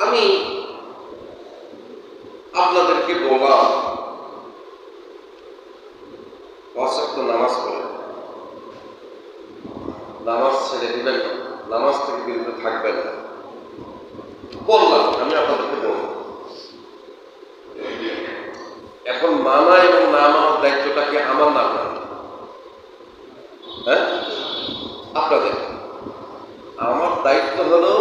আমি আপনাদেরকে বললাম অসক্ত নামাজ পড়ে। নামাজ ছেড়ে দিবেন না। নামাজ থেকে বিরত থাকবেন না। বললাম, আমি আপনাদেরকে বললাম। এখন মানা এবং না মানার দায়িত্বটাকে আমার না আপনার হ্যাঁ আপনাদের আমার দায়িত্ব হলো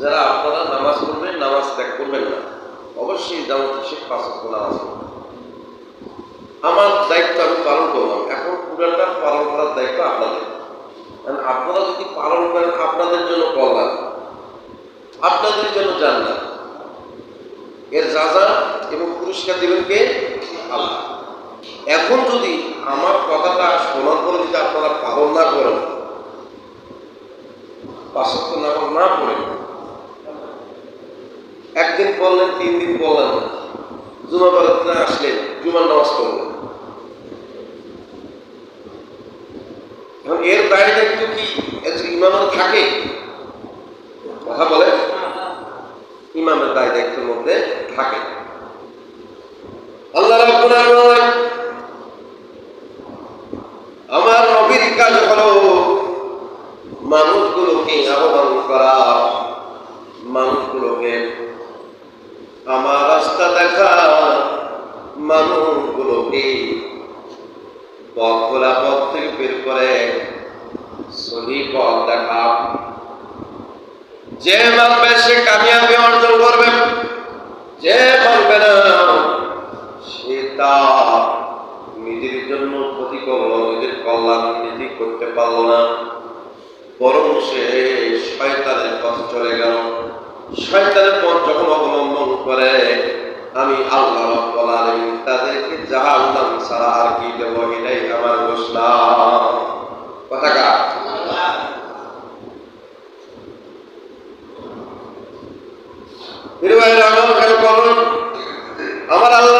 যারা আপনারা নামাজ পড়বেন নামাজ ত্যাগ করবেন না অবশ্যই জামাত শেখ ওয়াক্ত নামাজ পড়বেন আমার দায়িত্ব আমি পালন করলাম। এখন পুরাটা পালন করার দায়িত্ব আপনাদের। আপনারা যদি পালন করেন, আপনাদের জন্য কল্যাণ আপনাদের জন্য জান্নাত এর যাজা এবং পুরস্কার দেবেন কে? আল্লাহ। এখন যদি আমার কথাটা শোনার পরে যদি আপনারা পালন না করেন পাঁচক্য নামাজ না পড়েন একদিন পড়লেন তিন দিন পড়লেন না জুমা বারাতে আসলেন জুমার নামাজ পড়লেন এর বাইরে দায়িত্ব কি? ইমামের থাকে। কথা বলে? ইমামের দায় দায়িত্বের মধ্যে থাকে। আল্লাহ আমার নবীর কাজ হলো মানুষগুলোকে আহ্বান করা, মানুষগুলোকে আমার রাস্তা দেখা মানুষগুলোকে পথ খোলা পথ থেকে বের করে সহি পথ দেখা। যে মানবে সে কামিয়াবি অর্জন করবে। যে মানবে না, সে তা নিজের জন্য ক্ষতি করল, নিজের কল্যাণ নিজে করতে পারল না। বরং সে শয়তানের পথ চলে গেল। শয়তানের পথ যখন অবলম্বন করে, আমি আল্লাহ রব্বুল আলামিন তাদেরকে জাহান্নাম ছাড়া আর কি দেব এটাই আমার ঘোষণা। কথা কা? আমার আল্লাহ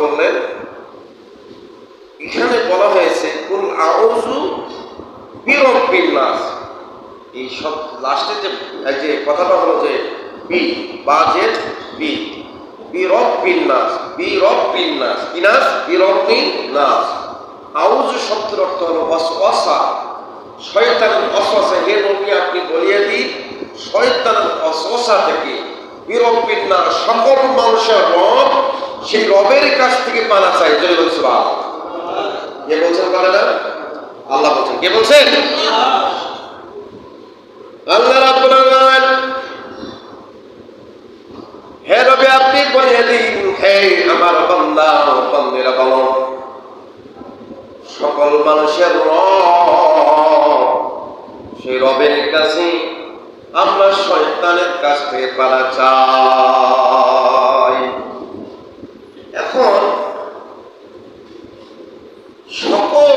বললেন এখানে বলা হয়েছে, কুল নাস। এই সব লাস্টে যে যে কথাটা হলো যে, বি বা। যে বি আউযু শব্দের অর্থ হলো শয়তানের অসওয়াসা হে নবী, আপনি বলিয়ে দিন, শয়তানের অসওয়াসা থেকে সকল মানুষের রব সেই রবের কাছ থেকে পানা চাই জয় বলছিলাম কে বলছেন পারে না আল্লাহ বলছেন। কে বলছেন? আল্লাহ রাব্বুল হে রবে, আপনি বলিয়ে দিন, হে আমার বান্দা ও বলো সকল মানুষের সেই রবের কাছে আমরা শয়তানের কাছ থেকে পালা চাই এখন সকল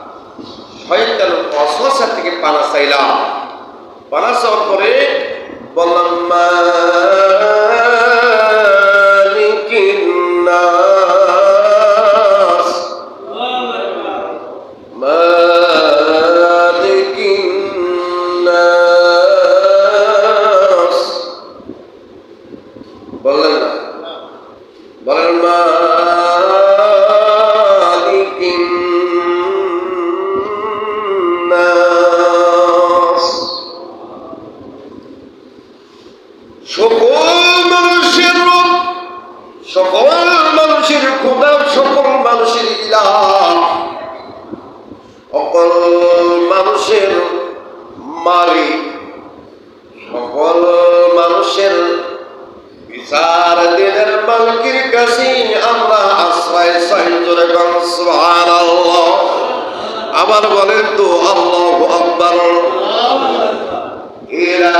শয়তান অসহসা থেকে পানা চাইলাম। পানা চাওয়ার পরে বললাম দিলাম সকল মানুষের মালিক সকল মানুষের বিচার দিনের মালিকের কাছে আমরা আশ্রয় সহিজরে সুবহান আবার বলেন তো আল্লাহ আকবার। এরা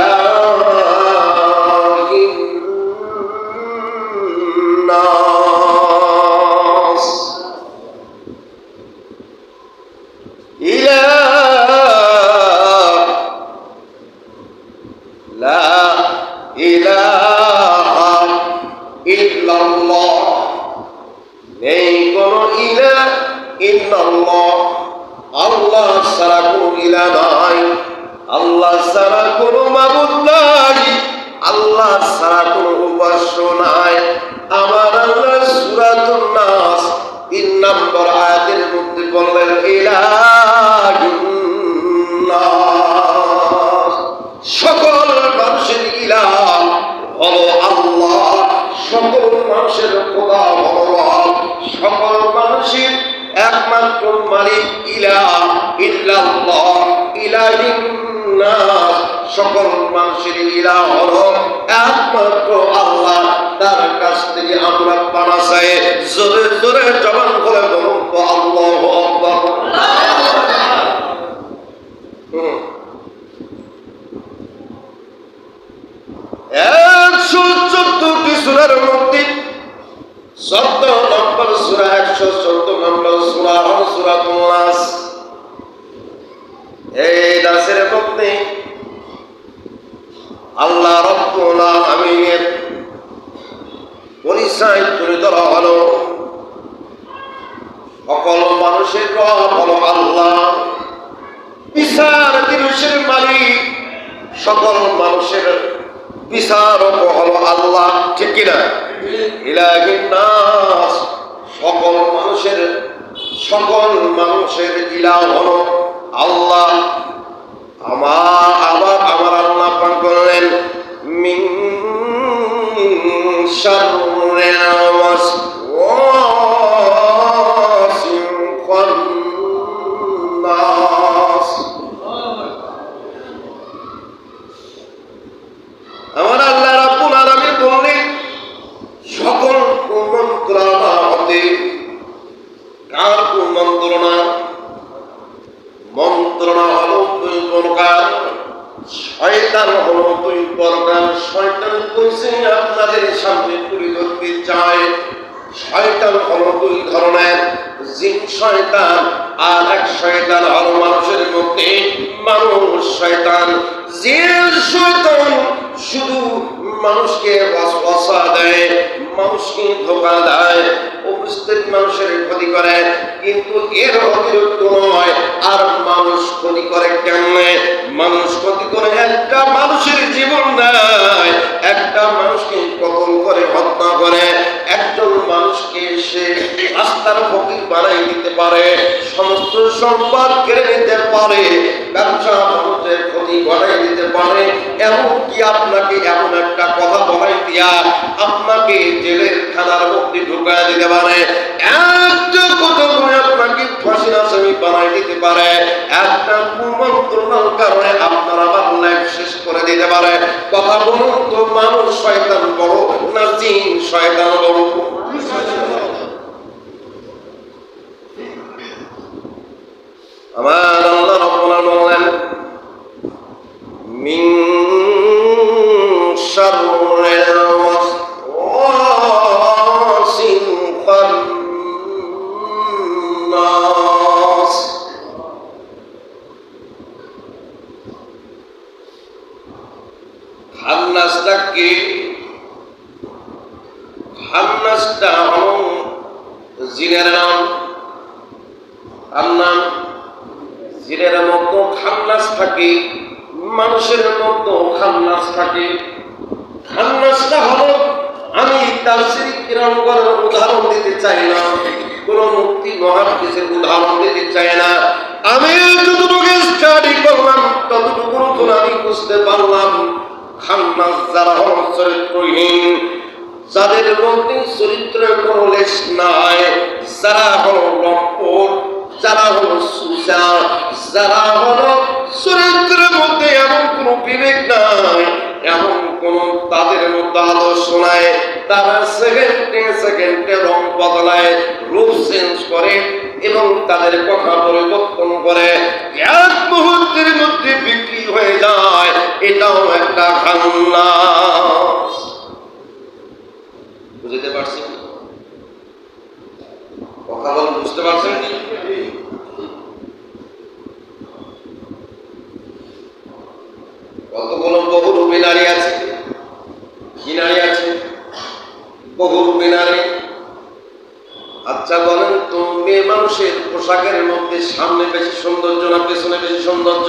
লা ইলাহা ইল্লাল্লাহ। নেই কোন ইলা ইল্লাল্লাহ। আল্লাহ ছাড়া কোন ইলা নাই। আল্লাহ ছাড়া কোন মাবুদ নাই। আল্লাহ ছাড়া কোন উপাস্য নাই। আমার আল্লাহ সূরাতুন নাস। তিন নম্বর আয়াতের মধ্যে বললেন ইলাহুন একমাত্র মালিক ইলাহ ইল্লাল্লাহ। ইলাহিন নাস। সকল মানুষের ইলাহ হলো একমাত্র আল্লাহ। তার কাছ থেকে আমরা পানা চাই। জোরে জোরে জবান করে বলুন তো আল্লাহু আকবার। একশো চোদ্দটি সুরার মধ্যে চোদ্দ নম্বর সুরা একশো চোদ্দ নম্বর সুরা হল সুরা এই নাসের মধ্যে আল্লাহ রব্বুল আলামিনের পরিচয় তুলে ধরা হলো। সকল মানুষের রব হলো আল্লাহ। বিচার দিবসের মালিক। সকল মানুষের বিচারক হলো আল্লাহ, ঠিক কিনা? ইলাহিন নাস সকল মানুষের সকল মানুষের ইলাহ হল আল্লাহ। আমার আবার আমার আল্লাহ পান করলেন মিং ওয়াসওয়াসিল কার কুমন্ত্রণা মন্ত্রণা হলো দুই প্রকার। শয়তান হলো দুই প্রকার। শয়তান কইছে, আপনাদের সামনে তুলে ধরতে চায় শয়তান হলো দুই ধরনের। জিন শয়তান আর এক শয়তান হলো মানুষের মধ্যে। মানুষ শয়তান, জিন শয়তান। শুধু মানুষকে ওয়াসওয়াসা দেয়, মানুষকে ধোকা দেয় উপস্থিত মানুষের ক্ষতি করে, কিন্তু এর অতিরিক্ত নয়, আর মানুষ ক্ষতি করে কেমনে? মানুষ ক্ষতি করে একটা মানুষের জীবন দেয় একটা মানুষকে কতল করে, হত্যা করে, একজন মানুষকে সে রাস্তার ফকির বানাই দিতে পারে, সমস্ত সম্পদ কেড়ে নিতে পারে ব্যবসা বাণিজ্যের ক্ষতি ঘটাই দিতে পারে এমনকি আপনাকে এমন একটা কথা বলাই দিয়া আপনাকে জেলের খানার মধ্যে ঢুকায় দিতে পারে। কথা বলে আপনাকে ফাঁসি আসামি বানাই দিতে পারে। একটা কুমন্ত্রণার আপনার আবার লাইফ শেষ করে দিতে পারে। কথা বলুন তো, মানুষ শয়তান বড় না জিন? শয়তান বড়। জিনের মতো খান্নাস থাকে, মানুষের মতো খান্নাস থাকে। খান্নাসটা হলো, আমি তার করার উদাহরণ দিতে চাই না, কোন মুক্তি মহাদেশের উদাহরণ দিতে চাই না। আমি যতটুকু স্টাডি করলাম, ততটুকু নতুন আমি বুঝতে পারলাম, খান্নাস যারা হল চরিত্রহীন, যাদের মধ্যে চরিত্রের কোনো লেশ নাই, যারা হল লম্পট যারা হলো সুজা যারা হলো চরিত্রের মধ্যে এমন কোনো বিবেক নাই, এমন কোন তাদের মধ্যে আদর্শ নাই। তারা সেকেন্ডে সেকেন্ডে রং বদলায়, রূপ চেঞ্জ করে এবং তাদের কথা পরিবর্তন করে। এক মুহূর্তের মধ্যে বিক্রি হয়ে যায়, এটাও একটা খান্না বুঝতে পারছেন? কথা বল বুঝতে পারছেন? কতগুলো বহুরূপী নারী আছে? কি নারী আছে? বহুরূপী নারী। আচ্ছা বলেন তো, মেয়ে মানুষের পোশাকের মধ্যে সামনে বেশি সৌন্দর্য না পেছনে বেশি সৌন্দর্য?